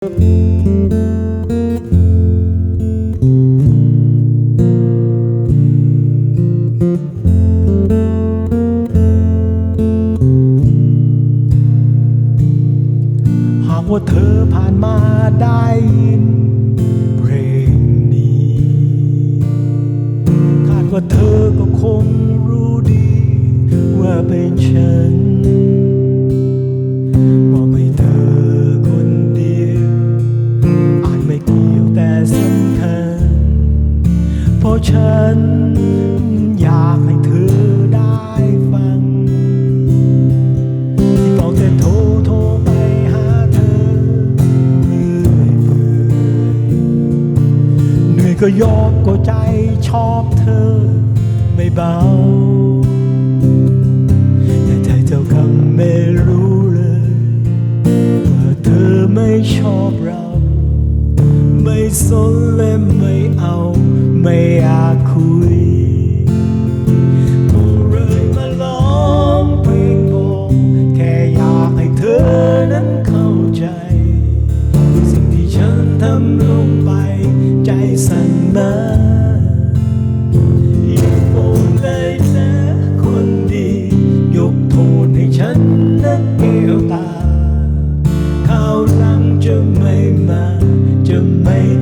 หากว่าเธอผ่านมาได้ยินเพลงนี้ คาดว่าเธอก็คงรู้ดี ว่าเป็นฉัน ก็ยอมก็ใจชอบเธอไม่เบา แต่ใจเจ้าคำไม่รู้เลย ว่าเธอไม่ชอบเรา ไม่สนและไม่เอา ไม่อยากคุย ไม่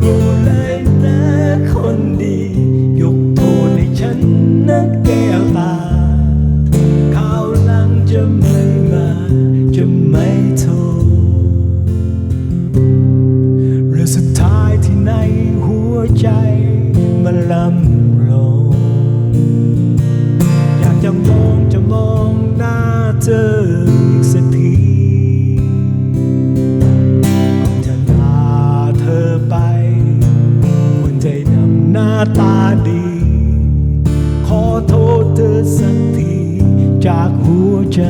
กลัวเลยนะคนดี ยกโทษให้ฉันนะแก้วตาคราวหลังจะไม่มา จะไม่โทรเรื่องสุดท้ายที่ในหัวใจมันลำลงอยากจะมองจะมองหน้าเธอ ตาดี ขอโทษเธอสักทีจากหัวใจ